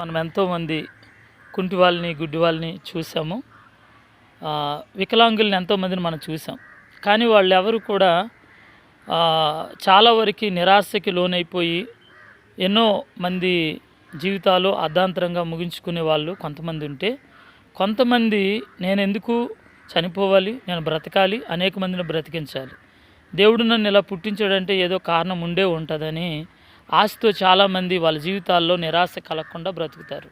మనం ఎంతోమంది కుంటి వాళ్ళని గుడ్డి వాళ్ళని చూసాము వికలాంగుల్ని ఎంతోమందిని మనం చూసాం. కానీ వాళ్ళు ఎవరు కూడా చాలా వరకు నిరాశకి లోనైపోయి ఎన్నో మంది జీవితాలు అర్ధాంతరంగా ముగించుకునే వాళ్ళు కొంతమంది ఉంటే కొంతమంది నేను ఎందుకు చనిపోవాలి నేను బ్రతకాలి అనేక మందిని బ్రతికించాలి. దేవుడు నన్ను ఇలా పుట్టించాడంటే ఏదో కారణం ఉండే ఉంటుందని ఆశతో చాలామంది వాళ్ళ జీవితాల్లో నిరాశ కలగకుండా బ్రతుకుతారు.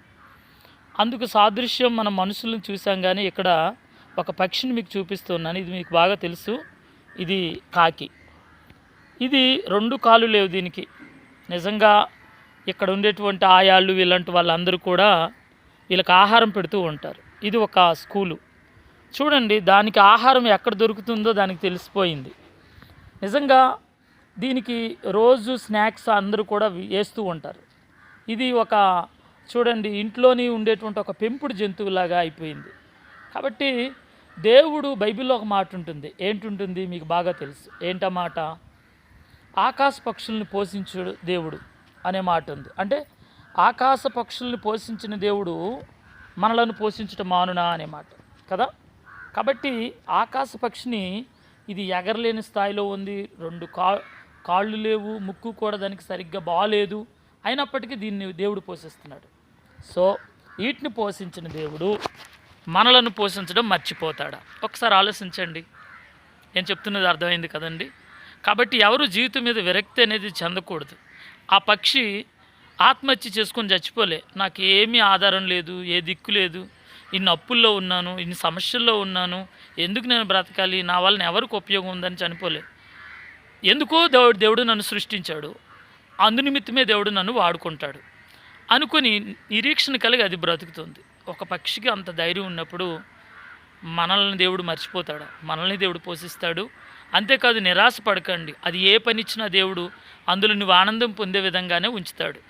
అందుకు సాదృశ్యం మన మనుషులను చూసాం కానీ ఇక్కడ ఒక పక్షిని మీకు చూపిస్తున్నాను. ఇది మీకు బాగా తెలుసు. ఇది కాకి. ఇది రెండు కాళ్ళు లేవు దీనికి. నిజంగా ఇక్కడ ఉండేటువంటి ఆయాళ్ళు వీళ్ళంటి వాళ్ళందరూ కూడా వీళ్ళకి ఆహారం పెడుతూ ఉంటారు. ఇది ఒక స్కూలు. చూడండి దానికి ఆహారం ఎక్కడ దొరుకుతుందో దానికి తెలిసిపోయింది. నిజంగా దీనికి రోజు స్నాక్స్ అందరూ కూడా వేస్తూ ఉంటారు. ఇది ఒక చూడండి ఇంట్లోని ఉండేటువంటి ఒక పెంపుడు జంతువులాగా అయిపోయింది. కాబట్టి దేవుడు బైబిల్లో ఒక మాట ఉంటుంది. ఏంటుంటుంది? మీకు బాగా తెలుసు. ఏంట మాట? ఆకాశ పక్షుల్ని పోషించుడు దేవుడు అనే మాట ఉంది. అంటే ఆకాశ పక్షుల్ని పోషించిన దేవుడు మనలను పోషించటం మానునా అనే మాట కదా? కాబట్టి ఆకాశ పక్షిని ఇది ఎగరలేని స్థాయిలో ఉంది. రెండు కా కాళ్ళు లేవు ముక్కు కూడా దానికి సరిగ్గా బాగాలేదు అయినప్పటికీ దీన్ని దేవుడు పోషిస్తున్నాడు. సో వీటిని పోషించిన దేవుడు మనలను పోషించడం మర్చిపోతాడా? ఒకసారి ఆలోచించండి. నేను చెప్తున్నది అర్థమైంది కదండి. కాబట్టి ఎవరు జీవితం మీద విరక్తి అనేది చెందకూడదు. ఆ పక్షి ఆత్మహత్య చేసుకొని చచ్చిపోలే. నాకు ఏమీ ఆధారం లేదు ఏ దిక్కు లేదు. ఇన్ని అప్పుల్లో ఉన్నాను ఇన్ని సమస్యల్లో ఉన్నాను. ఎందుకు నేను బ్రతకాలి? నా వలన ఎవరికి ఉపయోగం ఉందని చనిపోలే. ఎందుకో దేవుడు దేవుడు నన్ను సృష్టించాడు. అందునిమిత్తమే దేవుడు నన్ను వాడుకుంటాడు. అనుకుని నిరీక్షణ కలిగి అది బ్రతుకుతుంది. ఒక పక్షికి అంత ధైర్యం ఉన్నప్పుడు మనల్ని దేవుడు మర్చిపోతాడు. మనల్ని దేవుడు పోషిస్తాడు. అంతేకాదు నిరాశ పడకండి. అది ఏ పని ఇచ్చినా దేవుడు అందులో నువ్వు ఆనందం పొందే విధంగానే ఉంచుతాడు.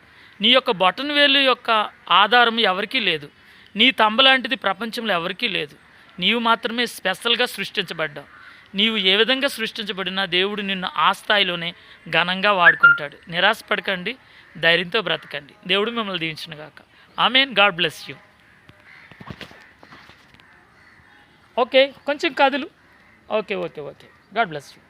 నీ యొక్క బొటన్ వేలు యొక్క ఆధారం ఎవరికీ లేదు. నీ తంబలాంటిది ప్రపంచంలో ఎవరికీ లేదు. నీవు మాత్రమే స్పెషల్గా సృష్టించబడ్డావు. నీవు ఏ విధంగా సృష్టించబడినా దేవుడు నిన్ను ఆ స్థాయిలోనే ఘనంగా వాడుకుంటాడు. నిరాశ పడకండి ధైర్యంతో బ్రతకండి. దేవుడు మిమ్మల్ని దీవించిన గాక amen. God bless you. Okay కొంచెం కదులు. Okay okay okay. God bless you.